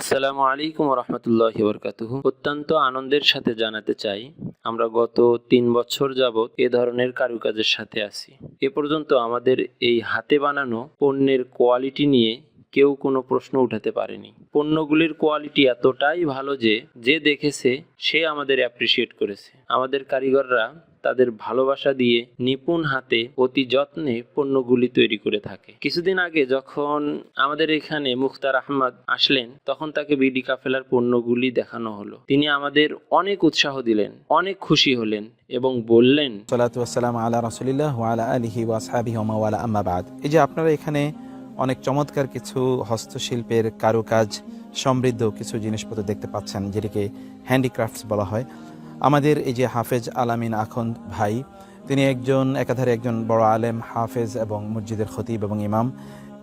আসসালামু আলাইকুম রহমতুল্লাহ বরকাতুহ অত্যন্ত আনন্দের সাথে জানাতে চাই, আমরা গত তিন বছর যাবৎ এ ধরনের কারুকাজের সাথে আছি। এ পর্যন্ত আমাদের এই হাতে বানানো পণ্যের কোয়ালিটি নিয়ে কেউ কোনো প্রশ্ন উঠাতে পারেনি। পণ্যগুলির কোয়ালিটি এতটাই ভালো যে যে দেখেছে, সে আমাদের অ্যাপ্রিসিয়েট করেছে। আমাদের কারিগররা তাদের ভালোবাসা দিয়ে নিপুণ হাতে অতি যত্নে পণ্যগুলি তৈরি করে থাকে। কিছুদিন আগে যখন আমাদের এখানে মুখতার আহমদ আসলেন, তখন তাকে বিডি কাফেলার পণ্যগুলি দেখানো হলো। তিনি আমাদের অনেক উৎসাহ দিলেন, অনেক খুশি হলেন এবং বললেন, সালাতু আসসালাম আলা রাসুলিল্লাহ ওয়ালা আলিহি ওয়াসহাবি ওয়ালা, আম্মা এই যে আপনারা এখানে অনেক চমৎকার কিছু হস্তশিল্পের কারুকাজ সমৃদ্ধ কিছু জিনিসপত্র দেখতে পাচ্ছেন, যেটিকে হ্যান্ডিক্রাফটস বলা হয়। আমাদের এই যে হাফেজ আলামিন আখন্দ ভাই, তিনি একজন, একাধারে একজন বড় আলেম, হাফেজ এবং মসজিদের খতিব এবং ইমাম।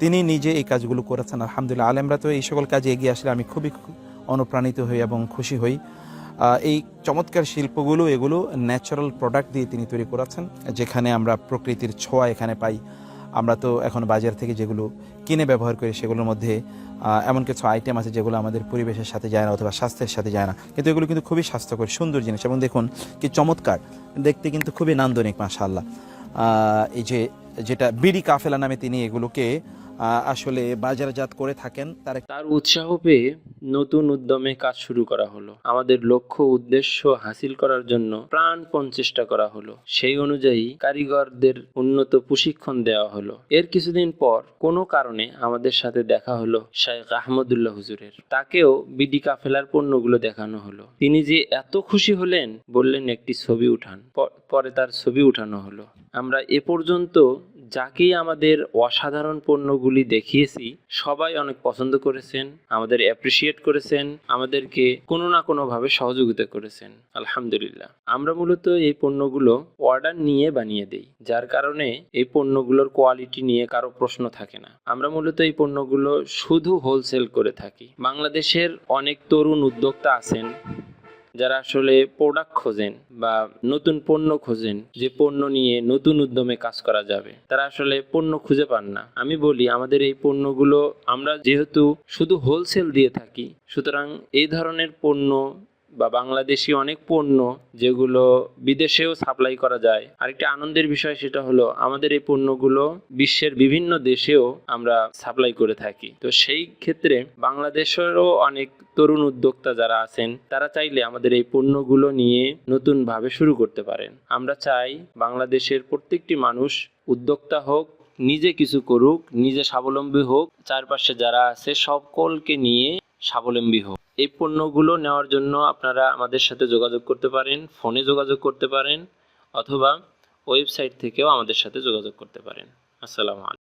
তিনি নিজে এই কাজগুলো করেছেন, আলহামদুলিল্লাহ। আলেমরা তো এই সকল কাজে এগিয়ে আসলে আমি খুবই অনুপ্রাণিত হই এবং খুশি হই। এই চমৎকার শিল্পগুলো, এগুলো ন্যাচারাল প্রোডাক্ট দিয়ে তিনি তৈরি করেছেন, যেখানে আমরা প্রকৃতির ছোঁয়া এখানে পাই। আমরা তো এখন বাজার থেকে যেগুলো কিনে ব্যবহার করি, সেগুলোর মধ্যে এমন কিছু আইটেম আছে যেগুলো আমাদের পরিবেশের সাথে যায় না অথবা স্বাস্থ্যের সাথে যায় না। কিন্তু এগুলো কিন্তু খুবই স্বাস্থ্যকর, সুন্দর জিনিস এবং দেখুন কি চমৎকার, দেখতে কিন্তু খুবই নান্দনিক মাশাল্লাহ এই যে, যেটা বিডি কাফেলা নামে তিনি এগুলোকে আসলে বাজারজাত করে থাকেন, তার তার উৎসাহ পেয়ে নতুন উদ্যমে কাজ শুরু করা হলো। আমাদের লক্ষ্য উদ্দেশ্য হাসিল করার জন্য প্রাণপণ চেষ্টা করা হলো। সেই অনুযায়ী কারিগরদের উন্নত প্রশিক্ষণ দেওয়া হলো। এর কিছুদিন পর কোনো কারণে আমাদের সাথে দেখা হলো শায়েখ আহমদুল্লাহ হুজুরের। তাকেও বিডি কাফেলার পণ্যগুলো দেখানো হলো। তিনি যে এত খুশি হলেন, বললেন, একটি ছবি উঠান। পরে তার ছবি উঠানো হলো। আমরা এ পর্যন্ত যাকেই আমাদের অসাধারণ পণ্যগুলি দেখিয়েছি, সবাই অনেক পছন্দ করেছেন, আমাদের অ্যাপ্রিসিয়েট করেছেন, আমাদেরকে কোনো না কোনোভাবে সহযোগিতা করেছেন। আলহামদুলিল্লাহ। আমরা মূলত এই পণ্যগুলো অর্ডার নিয়ে বানিয়ে দেই, যার কারণে এই পণ্যগুলোর কোয়ালিটি নিয়ে কারও প্রশ্ন থাকে না। আমরা মূলত এই পণ্যগুলো শুধু হোলসেল করে থাকি। বাংলাদেশের অনেক তরুণ উদ্যোক্তা আছেন যারা আসলে প্রোডাক্ট খোঁজেন বা নতুন পণ্য খোঁজেন, যে পণ্য নিয়ে নতুন উদ্যমে কাজ করা যাবে, তারা আসলে পণ্য খুঁজে পান না। আমি বলি, আমাদের এই পণ্যগুলো আমরা যেহেতু শুধু হোলসেল দিয়ে থাকি, সুতরাং এই ধরনের পণ্য বা বাংলাদেশি অনেক পণ্য যেগুলো বিদেশেও সাপ্লাই করা যায়। আরেকটি আনন্দের বিষয় সেটা হলো, আমাদের এই পণ্যগুলো বিশ্বের বিভিন্ন দেশেও আমরা সাপ্লাই করে থাকি। তো সেই ক্ষেত্রে বাংলাদেশেরও অনেক তরুণ উদ্যোক্তা যারা আছেন, তারা চাইলে আমাদের এই পণ্যগুলো নিয়ে নতুনভাবে শুরু করতে পারেন। আমরা চাই বাংলাদেশের প্রত্যেকটি মানুষ উদ্যোক্তা হোক, নিজে কিছু করুক, নিজে স্বাবলম্বী হোক, চারপাশে যারা আছে সকলকে নিয়ে স্বাবলম্বী হোক। এই পণ্যগুলো নেওয়ার জন্য আপনারা আমাদের সাথে যোগাযোগ করতে পারেন, ফোনে যোগাযোগ করতে পারেন, অথবা ওয়েবসাইট থেকেও আমাদের সাথে যোগাযোগ করতে পারেন। আসসালামু আলাইকুম।